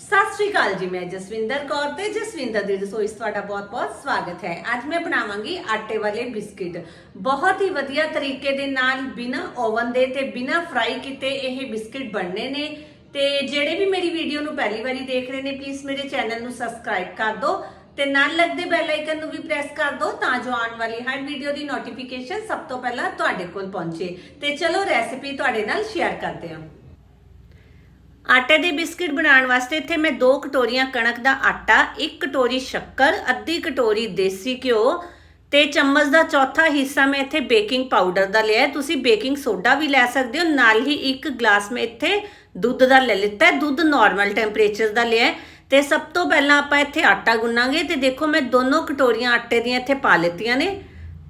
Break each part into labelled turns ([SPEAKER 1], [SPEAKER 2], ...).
[SPEAKER 1] ਸਤਿ ਸ਼੍ਰੀ ਅਕਾਲ ਜੀ, ਮੈਂ ਜਸਵਿੰਦਰ ਕੌਰ ਤੇ ਜਸਵਿੰਦਰ ਦੀ ਰਸੋਈ 'ਚ ਤੁਹਾਡਾ ਬਹੁਤ-ਬਹੁਤ ਸਵਾਗਤ ਹੈ। ਅੱਜ ਮੈਂ ਬਣਾਵਾਂਗੀ ਆਟੇ ਵਾਲੇ ਬਿਸਕਿਟ। ਬਹੁਤ ਹੀ ਵਧੀਆ ਤਰੀਕੇ ਦੇ ਨਾਲ ਬਿਨਾਂ ਓਵਨ ਦੇ ਤੇ ਬਿਨਾਂ ਫਰਾਈ ਕੀਤੇ ਇਹ ਬਿਸਕਿਟ ਬਣਨੇ ਨੇ। ਤੇ ਜਿਹੜੇ ਵੀ ਮੇਰੀ ਵੀਡੀਓ ਨੂੰ ਪਹਿਲੀ ਵਾਰੀ ਦੇਖ ਰਹੇ ਨੇ ਪਲੀਜ਼ ਮੇਰੇ ਚੈਨਲ ਨੂੰ ਸਬਸਕ੍ਰਾਈਬ ਕਰ ਦਿਓ ਤੇ ਨਾਲ ਲੱਗਦੇ ਬੈਲ ਆਈਕਨ ਨੂੰ ਵੀ ਪ੍ਰੈਸ ਕਰ ਦਿਓ ਤਾਂ ਜੋ ਆਉਣ ਵਾਲੀ ਹਰ ਵੀਡੀਓ ਦੀ ਨੋਟੀਫਿਕੇਸ਼ਨ ਸਭ ਤੋਂ ਪਹਿਲਾਂ ਤੁਹਾਡੇ ਕੋਲ ਪਹੁੰਚੇ। ਤੇ ਚਲੋ ਰੈਸਿਪੀ ਤੁਹਾਡੇ ਨਾਲ ਸ਼ੇਅਰ ਕਰਦੇ ਹਾਂ। ਆਟੇ ਦੇ ਬਿਸਕਿਟ ਬਣਾਉਣ ਵਾਸਤੇ ਇੱਥੇ ਮੈਂ 2 ਕਟੋਰੀਆਂ ਕਣਕ ਦਾ ਆਟਾ 1 ਕਟੋਰੀ ਸ਼ੱਕਰ, ਅੱਧੀ ਕਟੋਰੀ ਦੇਸੀ ਘਿਓ ਤੇ ਚਮਚ ਦਾ ਚੌਥਾ ਹਿੱਸਾ ਮੈਂ ਇੱਥੇ ਬੇਕਿੰਗ ਪਾਊਡਰ ਦਾ ਲਿਆ ਤੁਸੀਂ ਬੇਕਿੰਗ ਸੋਡਾ ਵੀ ਲੈ ਸਕਦੇ ਹੋ। ਨਾਲ ਹੀ ਇੱਕ ਗਲਾਸ ਮੈਂ ਇੱਥੇ ਦੁੱਧ ਦਾ ਲੈ ਲਿੱਤਾ ਦੁੱਧ ਨਾਰਮਲ ਟੈਂਪਰੇਚਰ ਦਾ ਲਿਆ ਹੈ। ਤੇ ਸਭ ਤੋਂ ਪਹਿਲਾਂ ਆਪਾਂ ਇੱਥੇ ਆਟਾ ਗੁੰਨਾਂਗੇ ਤੇ ਦੇਖੋ ਮੈਂ ਦੋਨੋਂ ਕਟੋਰੀਆਂ ਆਟੇ ਦੀਆਂ ਇੱਥੇ ਪਾ ਲਿੱਤੀਆਂ ਨੇ।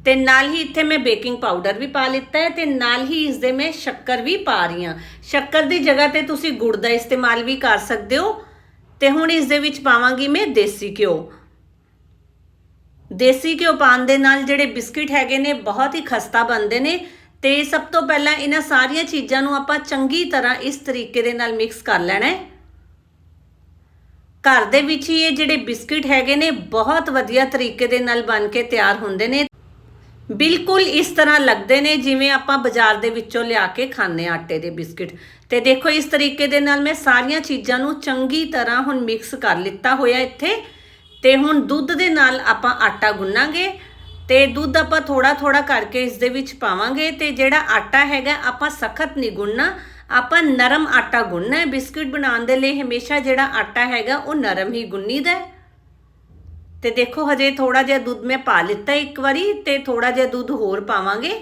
[SPEAKER 1] ਤੇ ਨਾਲ ਹੀ ਇੱਥੇ ਮੈਂ ਬੇਕਿੰਗ ਪਾਊਡਰ ਵੀ ਪਾ ਲਿੱਤਾ ਹੈ ਤੇ ਨਾਲ ਹੀ ਇਸ ਦੇ ਮੈਂ ਸ਼ੱਕਰ ਵੀ ਪਾ ਰਹੀ ਹਾਂ। ਸ਼ੱਕਰ ਦੀ ਜਗ੍ਹਾ ਤੇ ਤੁਸੀਂ ਗੁੜ ਦਾ ਇਸਤੇਮਾਲ ਵੀ ਕਰ ਸਕਦੇ ਹੋ ਤੇ ਹੁਣ ਇਸ ਦੇ ਵਿੱਚ ਪਾਵਾਂਗੀ ਮੈਂ ਦੇਸੀ ਘਿਓ। ਦੇਸੀ ਘਿਓ ਪਾਉਣ ਦੇ ਨਾਲ ਜਿਹੜੇ ਬਿਸਕਿਟ ਹੈਗੇ ਨੇ ਬਹੁਤ ਹੀ ਖਸਤਾ ਬਣਦੇ ਨੇ ਤੇ ਸਭ ਤੋਂ ਪਹਿਲਾਂ ਇਹਨਾਂ ਸਾਰੀਆਂ ਚੀਜ਼ਾਂ ਨੂੰ ਆਪਾਂ ਚੰਗੀ ਤਰ੍ਹਾਂ ਇਸ ਤਰੀਕੇ ਦੇ ਨਾਲ ਮਿਕਸ ਕਰ ਲੈਣਾ ਹੈ। ਘਰ ਦੇ ਵਿੱਚ ਹੀ ਇਹ ਜਿਹੜੇ ਬਿਸਕਿਟ ਹੈਗੇ ਨੇ ਬਹੁਤ ਵਧੀਆ ਤਰੀਕੇ ਦੇ ਨਾਲ ਬਣ ਕੇ ਤਿਆਰ ਹੁੰਦੇ ਨੇ ਬਿਲਕੁਲ ਇਸ ਤਰ੍ਹਾਂ ਲੱਗਦੇ ਨੇ ਜਿਵੇਂ ਆਪਾਂ ਬਾਜ਼ਾਰ ਦੇ ਵਿੱਚੋਂ ਲਿਆ ਕੇ ਖਾਂਦੇ ਹਾਂ ਆਟੇ ਦੇ ਬਿਸਕਿਟ। ਤੇ ਦੇਖੋ ਇਸ ਤਰੀਕੇ ਦੇ ਨਾਲ ਮੈਂ ਸਾਰੀਆਂ ਚੀਜ਼ਾਂ ਨੂੰ ਚੰਗੀ ਤਰ੍ਹਾਂ ਹੁਣ ਮਿਕਸ ਕਰ ਲਿੱਤਾ ਹੋਇਆ ਇੱਥੇ। ਤੇ ਹੁਣ ਦੁੱਧ ਦੇ ਨਾਲ ਆਪਾਂ ਆਟਾ ਗੁੰਨਾਂਗੇ ਤੇ ਦੁੱਧ ਆਪਾਂ ਥੋੜਾ ਥੋੜਾ ਕਰਕੇ ਇਸ ਦੇ ਵਿੱਚ ਪਾਵਾਂਗੇ ਤੇ ਜਿਹੜਾ ਆਟਾ ਹੈਗਾ ਆਪਾਂ ਸਖਤ ਨਹੀਂ ਗੁੰਨਣਾ। ਆਪਾਂ ਨਰਮ ਆਟਾ ਗੁੰਨਣਾ ਹੈ। ਬਿਸਕਿਟ ਬਣਾਉਣ ਦੇ ਲਈ ਹਮੇਸ਼ਾ ਜਿਹੜਾ ਆਟਾ ਹੈਗਾ ਉਹ ਨਰਮ ਹੀ ਗੁੰਨੀਦਾ ਹੈ। ਤੇ ਦੇਖੋ ਹਜੇ ਥੋੜਾ ਜਿਹਾ ਦੁੱਧ ਮੈਂ ਪਾ ਲਿੱਤਾ ਇੱਕ ਵਾਰੀ ਤੇ ਥੋੜਾ ਜਿਹਾ ਦੁੱਧ ਹੋਰ ਪਾਵਾਂਗੇ।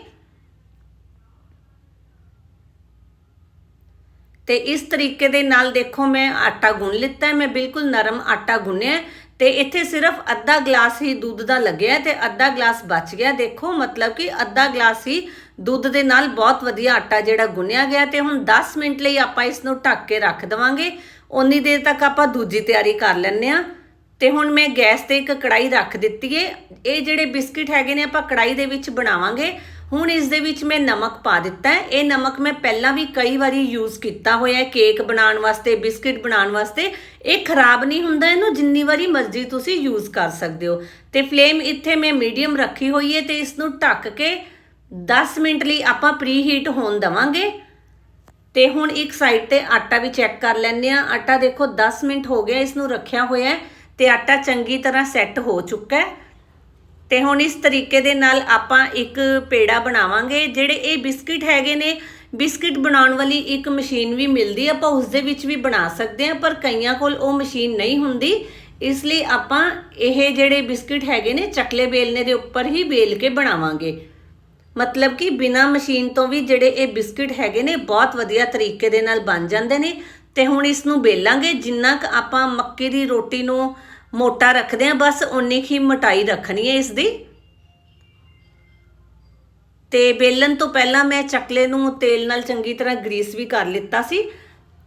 [SPEAKER 1] ਤੇ ਇਸ ਤਰੀਕੇ ਦੇ ਨਾਲ ਦੇਖੋ ਮੈਂ ਆਟਾ ਗੁੰਨ ਲਿੱਤਾ ਮੈਂ ਬਿਲਕੁਲ ਨਰਮ ਆਟਾ ਗੁੰਨਿਆ ਹੈ ਤੇ ਇੱਥੇ ਸਿਰਫ ਅੱਧਾ ਗਲਾਸ ਹੀ ਦੁੱਧ ਦਾ ਲੱਗਿਆ ਹੈ ਤੇ ਅੱਧਾ ਗਲਾਸ ਬਚ ਗਿਆ। ਦੇਖੋ ਮਤਲਬ ਕਿ ਅੱਧਾ ਗਲਾਸ ਹੀ ਦੁੱਧ ਦੇ ਨਾਲ ਬਹੁਤ ਵਧੀਆ ਆਟਾ ਜਿਹੜਾ ਗੁੰਨਿਆ ਗਿਆ ਤੇ ਹੁਣ 10 ਮਿੰਟ ਲਈ ਆਪਾਂ ਇਸ ਨੂੰ ਢੱਕ ਕੇ ਰੱਖ ਦਵਾਂਗੇ। ਉਨੀ ਦੇਰ ਤੱਕ ਆਪਾਂ ਦੂਜੀ ਤਿਆਰੀ ਕਰ ਲੈਂਦੇ ਆ ਤੇ ਹੁਣ ਮੈਂ ਗੈਸ ਤੇ ਇੱਕ ਕੜਾਈ ਰੱਖ ਦਿੱਤੀ ਏ। ਇਹ ਜਿਹੜੇ ਬਿਸਕਿਟ ਹੈਗੇ ਨੇ ਆਪਾਂ ਕੜਾਈ ਦੇ ਵਿੱਚ ਬਣਾਵਾਂਗੇ। ਹੁਣ ਇਸ ਦੇ ਵਿੱਚ ਮੈਂ ਨਮਕ ਪਾ ਦਿੱਤਾ ਹੈ ਇਹ ਨਮਕ ਮੈਂ ਪਹਿਲਾਂ ਵੀ ਕਈ ਵਾਰੀ ਯੂਜ਼ ਕੀਤਾ ਹੋਇਆ ਹੈ ਕੇਕ ਬਣਾਉਣ ਵਾਸਤੇ, ਬਿਸਕਿਟ ਬਣਾਉਣ ਵਾਸਤੇ। ਇਹ ਖਰਾਬ ਨਹੀਂ ਹੁੰਦਾ, ਇਹਨੂੰ ਜਿੰਨੀ ਵਾਰੀ ਮਰਜ਼ੀ ਤੁਸੀਂ ਯੂਜ਼ ਕਰ ਸਕਦੇ ਹੋ। ਤੇ ਫਲੇਮ ਇੱਥੇ ਮੈਂ ਮੀਡੀਅਮ ਰੱਖੀ ਹੋਈ ਹੈ ਤੇ ਇਸ ਨੂੰ ਢੱਕ ਕੇ 10 ਮਿੰਟ ਲਈ ਆਪਾਂ ਪ੍ਰੀ ਹੀਟ ਹੋਣ ਦਵਾਂਗੇ। ਤੇ ਹੁਣ ਇੱਕ ਸਾਈਡ ਤੇ ਆਟਾ ਵੀ ਚੈੱਕ ਕਰ ਲੈਂਦੇ ਆ ਆਟਾ ਦੇਖੋ 10 ਮਿੰਟ ਹੋ ਗਿਆ ਇਸ ਨੂੰ ਰੱਖਿਆ ਹੋਇਆ ਹੈ ਤੇ ਆਟਾ ਚੰਗੀ ਤਰ੍ਹਾਂ ਸੈੱਟ ਹੋ ਚੁੱਕਾ ਹੈ। ਤੇ ਹੁਣ ਇਸ ਤਰੀਕੇ ਦੇ ਨਾਲ ਆਪਾਂ ਇੱਕ ਪੇੜਾ ਬਣਾਵਾਂਗੇ, ਜਿਹੜੇ ਇਹ ਬਿਸਕਿਟ ਹੈਗੇ ਨੇ, ਬਿਸਕਿਟ ਬਣਾਉਣ ਵਾਲੀ ਇੱਕ ਮਸ਼ੀਨ ਵੀ ਮਿਲਦੀ ਹੈ, ਆਪਾਂ ਉਸ ਦੇ ਵਿੱਚ ਵੀ ਬਣਾ ਸਕਦੇ ਹਾਂ, ਪਰ ਕਈਆਂ ਕੋਲ ਉਹ ਮਸ਼ੀਨ ਨਹੀਂ ਹੁੰਦੀ। ਇਸ ਲਈ ਆਪਾਂ ਇਹ ਜਿਹੜੇ ਬਿਸਕਿਟ ਹੈਗੇ ਨੇ, ਚਕਲੇ ਬੇਲਨੇ ਦੇ ਉੱਪਰ ਹੀ ਬੇਲ ਕੇ ਬਣਾਵਾਂਗੇ। ਮਤਲਬ ਕਿ ਬਿਨਾ ਮਸ਼ੀਨ ਤੋਂ ਵੀ ਜਿਹੜੇ ਇਹ ਬਿਸਕਿਟ ਹੈਗੇ ਨੇ, ਬਹੁਤ ਵਧੀਆ ਤਰੀਕੇ ਦੇ ਨਾਲ ਬਣ ਜਾਂਦੇ ਨੇ। ਤੇ ਹੁਣ ਇਸ ਨੂੰ ਬੇਲਾਂਗੇ ਜਿੰਨਾ ਕ ਆਪਾਂ ਮੱਕੀ ਦੀ ਰੋਟੀ ਨੂੰ ਮੋਟਾ ਰੱਖਦੇ ਆ ਬਸ ਉਨੀ ਹੀ ਮਟਾਈ ਰੱਖਣੀ ਹੈ ਇਸ ਦੀ ਤੇ ਬੇਲਣ ਤੋਂ ਪਹਿਲਾਂ ਮੈਂ ਚੱਕਲੇ ਨੂੰ ਤੇਲ ਨਾਲ ਚੰਗੀ ਤਰ੍ਹਾਂ ਗਰੀਸ ਵੀ ਕਰ ਲਿੱਤਾ ਸੀ।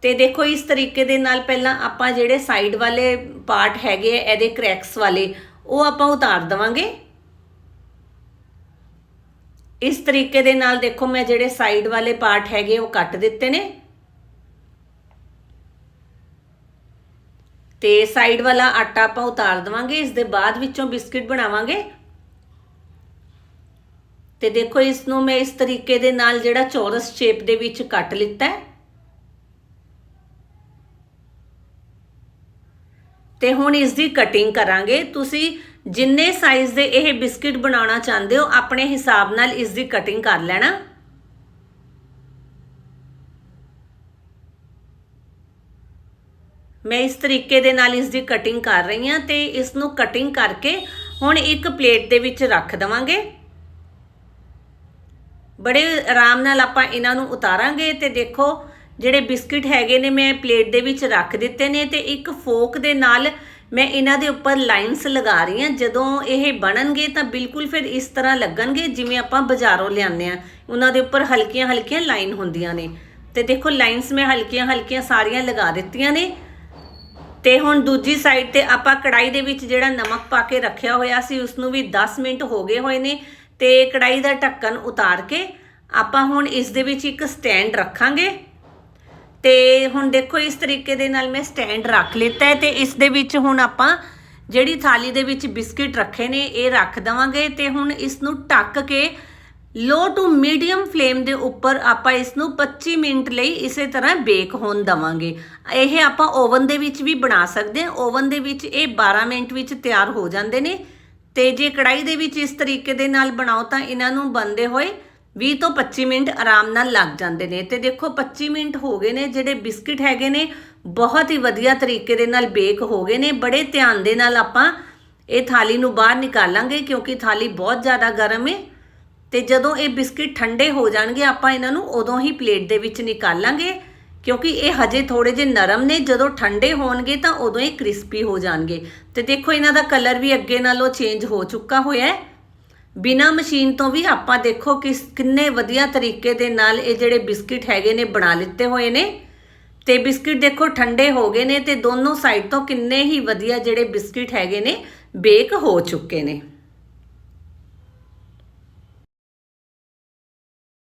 [SPEAKER 1] ਤੇ ਦੇਖੋ, ਇਸ ਤਰੀਕੇ ਦੇ ਨਾਲ ਪਹਿਲਾਂ ਆਪਾਂ ਜਿਹੜੇ ਸਾਈਡ ਵਾਲੇ ਪਾਰਟ ਹੈਗੇ ਆ, ਇਹਦੇ ਕ੍ਰੈਕਸ ਵਾਲੇ, ਉਹ ਆਪਾਂ ਉਤਾਰ ਦਵਾਂਗੇ। ਇਸ ਤਰੀਕੇ ਦੇ ਨਾਲ ਦੇਖੋ, ਮੈਂ ਜਿਹੜੇ ਸਾਈਡ ਵਾਲੇ ਪਾਰਟ ਹੈਗੇ ਉਹ ਕੱਟ ਦਿੱਤੇ ਨੇ। ਤੇ ਸਾਈਡ ਵਾਲਾ ਆਟਾ ਆਪਾਂ ਉਤਾਰ ਦਵਾਂਗੇ ਇਸ ਦੇ ਬਾਅਦ ਵਿੱਚੋਂ ਬਿਸਕਿਟ ਬਣਾਵਾਂਗੇ। ਤੇ ਦੇਖੋ ਇਸ ਨੂੰ ਮੈਂ ਇਸ ਤਰੀਕੇ ਦੇ ਨਾਲ ਜਿਹੜਾ ਚੌਰਸ ਸ਼ੇਪ ਦੇ ਵਿੱਚ ਕੱਟ ਲਿੱਤਾ ਹੈ। ਤੇ ਹੁਣ ਇਸ ਦੀ ਕਟਿੰਗ ਕਰਾਂਗੇ। ਤੁਸੀਂ ਜਿੰਨੇ ਸਾਈਜ਼ ਦੇ ਇਹ ਬਿਸਕਿਟ ਬਣਾਉਣਾ ਚਾਹੁੰਦੇ ਹੋ, ਆਪਣੇ ਹਿਸਾਬ ਨਾਲ ਇਸ ਦੀ ਕਟਿੰਗ ਕਰ ਲੈਣਾ। ਮੈਂ ਇਸ ਤਰੀਕੇ ਦੇ ਨਾਲ ਇਸ ਦੀ ਕਟਿੰਗ ਕਰ ਰਹੀ ਹਾਂ ਤੇ ਇਸ ਨੂੰ ਕਟਿੰਗ ਕਰਕੇ ਹੁਣ ਇੱਕ ਪਲੇਟ ਦੇ ਵਿੱਚ ਰੱਖ ਦਵਾਂਗੇ। ਬੜੇ ਆਰਾਮ ਨਾਲ ਆਪਾਂ ਇਹਨਾਂ ਨੂੰ ਉਤਾਰਾਂਗੇ ਤੇ ਦੇਖੋ, ਜਿਹੜੇ ਬਿਸਕਿਟ ਹੈਗੇ ਨੇ ਮੈਂ ਪਲੇਟ ਦੇ ਵਿੱਚ ਰੱਖ ਦਿੱਤੇ ਨੇ ਤੇ ਇੱਕ ਫੋਕ ਦੇ ਨਾਲ ਮੈਂ ਇਹਨਾਂ ਦੇ ਉੱਪਰ ਲਾਈਨਸ ਲਗਾ ਰਹੀ ਹਾਂ। ਜਦੋਂ ਇਹ ਬਣਨਗੇ ਤਾਂ ਬਿਲਕੁਲ ਫਿਰ ਇਸ ਤਰ੍ਹਾਂ ਲੱਗਣਗੇ ਜਿਵੇਂ ਆਪਾਂ ਬਾਜ਼ਾਰੋਂ ਲਿਆਉਂਦੇ ਆ ਉਹਨਾਂ ਦੇ ਉੱਪਰ ਹਲਕੀਆਂ ਹਲਕੀਆਂ ਲਾਈਨ ਹੁੰਦੀਆਂ ਨੇ। ਤੇ ਦੇਖੋ ਲਾਈਨਸ ਮੈਂ ਹਲਕੀਆਂ ਹਲਕੀਆਂ ਸਾਰੀਆਂ ਲਗਾ ਦਿੱਤੀਆਂ ਨੇ। ਤੇ ਹੁਣ ਦੂਜੀ ਸਾਈਡ ਤੇ ਆਪਾਂ ਕੜਾਈ ਦੇ ਵਿੱਚ ਜਿਹੜਾ ਨਮਕ ਪਾ ਕੇ ਰੱਖਿਆ ਹੋਇਆ ਸੀ ਉਸ ਨੂੰ ਵੀ 10 ਮਿੰਟ ਹੋ ਗਏ ਹੋਏ ਨੇ ਤੇ ਕੜਾਈ ਦਾ ਢੱਕਣ ਉਤਾਰ ਕੇ ਆਪਾਂ ਹੁਣ ਇਸ ਦੇ ਵਿੱਚ ਇੱਕ ਸਟੈਂਡ ਰੱਖਾਂਗੇ। ਤੇ ਹੁਣ ਦੇਖੋ ਇਸ ਤਰੀਕੇ ਦੇ ਨਾਲ ਮੈਂ ਸਟੈਂਡ ਰੱਖ ਲਿੱਤਾ ਹੈ ਤੇ ਇਸ ਦੇ ਵਿੱਚ ਹੁਣ ਆਪਾਂ ਜਿਹੜੀ ਥਾਲੀ ਦੇ ਵਿੱਚ ਬਿਸਕਿਟ ਰੱਖੇ ਨੇ, ਇਹ ਰੱਖ ਦਵਾਂਗੇ ਤੇ ਹੁਣ ਇਸ ਨੂੰ ਢੱਕ ਕੇ ਲੋ ਟੂ ਮੀਡੀਅਮ ਫਲੇਮ ਦੇ ਉੱਪਰ ਆਪਾਂ ਇਸ ਨੂੰ 25 ਮਿੰਟ ਲਈ ਇਸੇ ਤਰ੍ਹਾਂ ਬੇਕ ਹੋਣ ਦਵਾਂਗੇ। ਇਹ ਆਪਾਂ ਓਵਨ ਦੇ ਵਿੱਚ ਵੀ ਬਣਾ ਸਕਦੇ ਹਾਂ। ਓਵਨ ਦੇ ਵਿੱਚ ਇਹ 12 ਮਿੰਟ ਵਿੱਚ ਤਿਆਰ ਹੋ ਜਾਂਦੇ ਨੇ। ਤੇ ਜੇ ਕੜਾਈ ਦੇ ਵਿੱਚ ਇਸ ਤਰੀਕੇ ਦੇ ਨਾਲ ਬਣਾਓ ਤਾਂ ਇਹਨਾਂ ਨੂੰ ਬੰਦੇ ਹੋਏ 20 ਤੋਂ 25 ਮਿੰਟ ਆਰਾਮ ਨਾਲ ਲੱਗ ਜਾਂਦੇ ਨੇ। ਤੇ ਦੇਖੋ 25 ਮਿੰਟ ਹੋ ਗਏ ਨੇ, ਜਿਹੜੇ ਬਿਸਕਿਟ ਹੈਗੇ ਨੇ, ਬਹੁਤ ਹੀ ਵਧੀਆ ਤਰੀਕੇ ਦੇ ਨਾਲ ਬੇਕ ਹੋ ਗਏ ਨੇ। ਬੜੇ ਧਿਆਨ ਦੇ ਨਾਲ ਆਪਾਂ ਇਹ ਥਾਲੀ ਨੂੰ ਬਾਹਰ ਨਿਕਾਲਾਂਗੇ ਕਿਉਂਕਿ ਥਾਲੀ ਬਹੁਤ ਜ਼ਿਆਦਾ ਗਰਮ ਹੈ ਤੇ ਜਦੋਂ ਇਹ ਬਿਸਕਿਟ ਠੰਡੇ ਹੋ ਜਾਣਗੇ, ਆਪਾਂ ਇਹਨਾਂ ਨੂੰ ਉਦੋਂ ਹੀ ਪਲੇਟ ਦੇ ਵਿੱਚ ਨਿਕਾਲਾਂਗੇ, ਕਿਉਂਕਿ ਇਹ ਹਜੇ ਥੋੜੇ ਜਿਹੇ ਨਰਮ ਨੇ, ਜਦੋਂ ਠੰਡੇ ਹੋਣਗੇ ਤਾਂ ਉਦੋਂ ਇਹ ਕ੍ਰਿਸਪੀ ਹੋ ਜਾਣਗੇ। ਤੇ ਦੇਖੋ ਇਹਨਾਂ ਦਾ ਕਲਰ ਵੀ ਅੱਗੇ ਨਾਲੋਂ ਚੇਂਜ ਹੋ ਚੁੱਕਾ ਹੋਇਆ ਹੈ। ਬਿਨਾ ਮਸ਼ੀਨ ਤੋਂ ਵੀ ਆਪਾਂ ਦੇਖੋ ਕਿਸ ਕਿੰਨੇ ਵਧੀਆ ਤਰੀਕੇ ਦੇ ਨਾਲ ਇਹ ਜਿਹੜੇ ਬਿਸਕਿਟ ਹੈਗੇ ਨੇ ਬਣਾ ਲਿੱਤੇ ਹੋਏ ਨੇ। ਤੇ ਬਿਸਕਿਟ ਦੇਖੋ ਠੰਡੇ ਹੋ ਗਏ ਨੇ ਤੇ ਦੋਨੋਂ ਸਾਈਡ ਤੋਂ ਕਿੰਨੇ ਹੀ ਵਧੀਆ ਜਿਹੜੇ ਬਿਸਕਿਟ ਹੈਗੇ ਨੇ, ਬੇਕ ਹੋ ਚੁੱਕੇ ਨੇ।